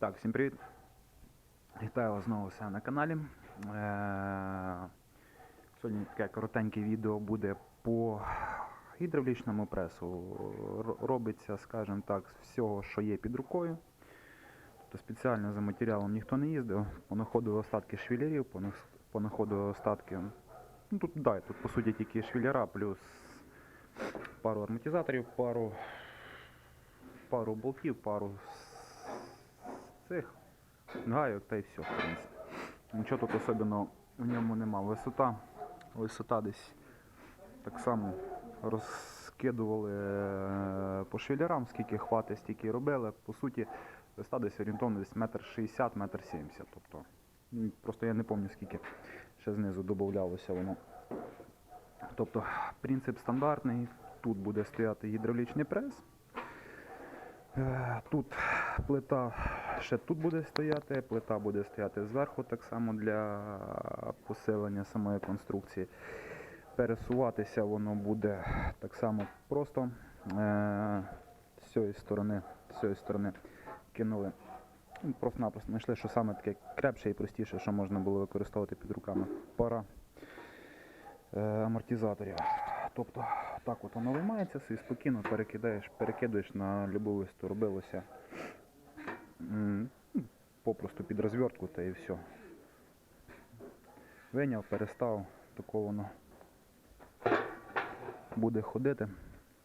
Так, всім привіт. Вітаю вас знову все на каналі. Е, Сьогодні таке коротеньке відео буде по гідравлічному пресу. Робиться, скажімо так, з всього, що є під рукою. Тобто спеціально за матеріалом ніхто не їздив. Понаходили остатки швілярів, понас- понаходили остатки. Ну тут да, тут по суті тільки швіляра, плюс пару амортизаторів, пару, пару болтів, пару цих гайок та й все, в принципі. Нічого тут особливого в ньому нема. Висота, висота десь так само розкидували е, по швілярам, скільки хватить, стільки робили. По суті, висота десь орієнтовно десь метр шістдесят, метр сімдесят. Тобто, ну, просто я не пам'ятаю, скільки ще знизу додавалося воно. Тобто принцип стандартний. Тут буде стояти гідравлічний прес. Е, Тут плита ще тут буде стояти, плита буде стояти зверху так само для посилення самої конструкції. Пересуватися воно буде так само просто. Е, З цієї сторони, з цієї сторони кинули. ну, Просто-напросто знайшли, що саме таке крепше і простіше, що можна було використовувати під руками. Пара е, амортизаторів. Тобто так от воно виймається, собі спокійно перекидаєш, перекидуєш на любу висоту. Робилося попросту під розвертку та і все. Виняв, перестав, тако воно буде ходити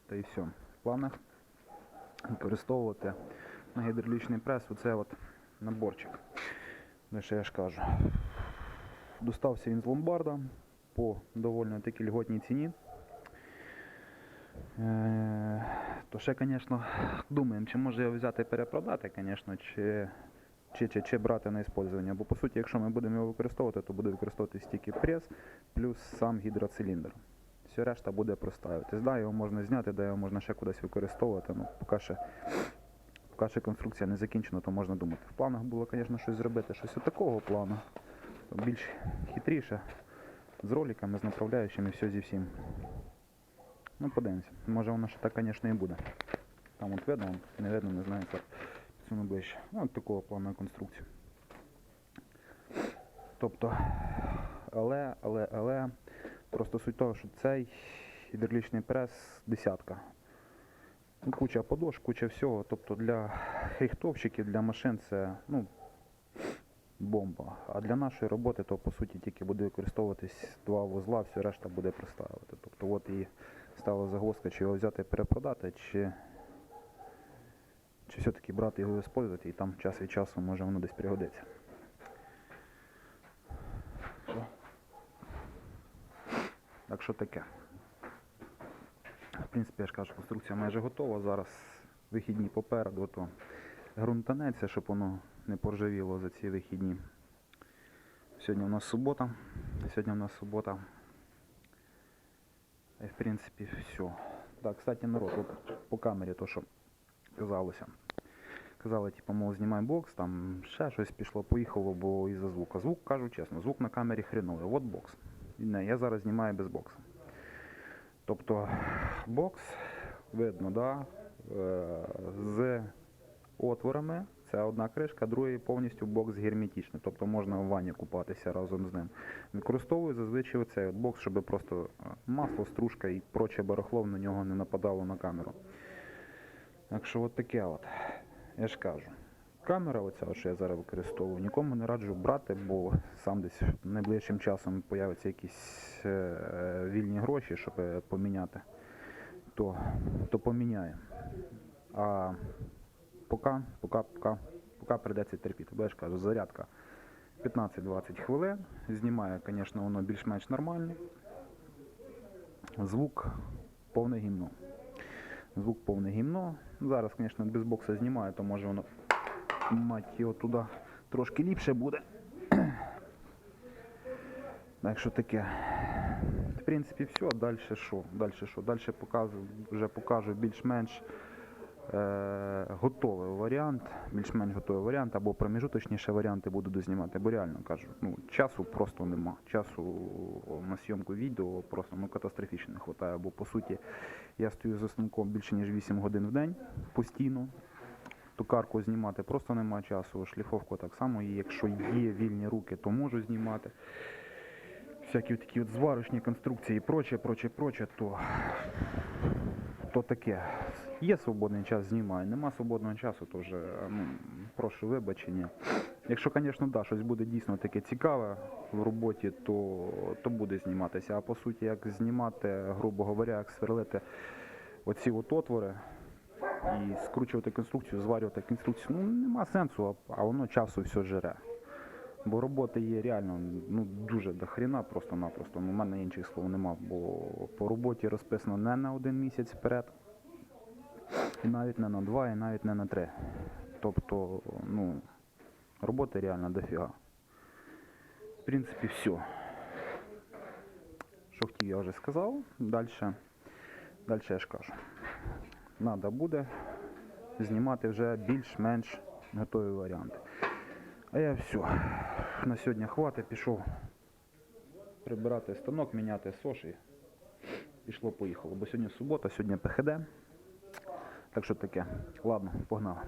та і все. В планах використовувати на гідравлічний прес оце от наборчик. Ну, що я ж кажу. Достався він з ломбарда по доволі таки льготній ціні. Е, То ще, звісно, думаємо, чи може його взяти і перепродати, звісно, чи, чи, чи, чи брати на іспользування. Бо по суті, якщо ми будемо його використовувати, то буде використовуватись тільки прес плюс сам гідроциліндр. Все решта буде простаюватись. Да, його можна зняти, да, його можна ще кудись використовувати. Ну, поки ще, поки ще конструкція не закінчена, то можна думати. В планах було, звісно, щось зробити, щось такого плану. Більш хитріше, з роликами, з направляючими, все зі всім. Ну, подивимося. Може воно ще так, звісно, і буде. Там от видно, не видно, не знаю, як підсуну ближче. Ну, от такого плану конструкцію. Тобто, але, але, але, просто суть того, що цей гідравлічний прес десятка. Ну, куча подошв, куча всього. Тобто для хріхтовщиків, для машин це ну, бомба. А для нашої роботи, то по суті тільки буде використовуватись два вузла, все решта буде проставити. Тобто от і стала загвоздка, чи його взяти перепродати, чи, чи все-таки брати його і використовувати, і там час від часу може воно десь пригодиться. Так що таке. В принципі, я ж кажу, конструкція майже готова. Зараз вихідні попереду, то ґрунтанеться, щоб воно не поржавіло за ці вихідні. Сьогодні у нас субота. Сьогодні у нас субота. В принципі все. Так, кстати, народ, от по камері то, що казалося. Казали, типу, мов, знімай бокс, там ще щось пішло, поїхало, бо із-за звука. Звук, кажу чесно, звук на камері хреновий. От бокс. Не, я зараз знімаю без бокса. Тобто бокс видно, да, е, з отворами. Це одна кришка, другий повністю бокс герметичний, тобто можна в ванні купатися разом з ним. Використовую зазвичай оцей бокс, щоб просто е, масло, стружка і проче барахло на нього не нападало на камеру. Так що от таке от. Я ж кажу. Камера, оця, що я зараз використовую, нікому не раджу брати, бо сам десь найближчим часом появляться якісь е, вільні гроші, щоб е, поміняти, то, то поміняю. А поки, поки, поки, поки прийдеться терпіти. Бо я ж кажу, зарядка 15-20 хвилин. Знімає, звісно, воно більш-менш нормально. Звук повне гімно. Звук повне гімно. Зараз, звісно, без бокса знімаю, то може воно мать його туди трошки ліпше буде. Так що таке. В принципі, все. Далі що? Далі що? Далі вже покажу більш-менш готовий варіант, більш-менш готовий варіант, або проміжуточніші варіанти буду дознімати, бо реально кажу, ну, часу просто нема. Часу на зйомку відео просто ну, катастрофічно не вистачає, бо по суті я стою за станком більше ніж 8 годин в день постійно. Токарку знімати просто немає часу, шліфовку так само, і якщо є вільні руки, то можу знімати. Всякі такі от зварочні конструкції і проче, проче, проче, то, то таке. Є свободний час, знімаю. Нема свободного часу, то вже ну, прошу вибачення. Якщо, звісно, да, щось буде дійсно таке цікаве в роботі, то, то буде зніматися. А по суті, як знімати, грубо говоря, як сверлити оці от отвори і скручувати конструкцію, зварювати конструкцію, ну нема сенсу, а, воно часу все жере. Бо роботи є реально ну, дуже до хріна просто-напросто. Ну, У мене інших слов нема, бо по роботі розписано не на один місяць вперед, і навіть не на два, і навіть не на три. Тобто, ну, роботи реально дофіга. В принципі, все. Що хотів, я вже сказав. Далі, далі я ж кажу. Надо буде знімати вже більш-менш готові варіанти. А я все. На сьогодні хватить, пішов прибирати станок, міняти соші. Пішло, поїхало. Бо сьогодні субота, сьогодні ПХД. Так що таке. Ладно, погнали.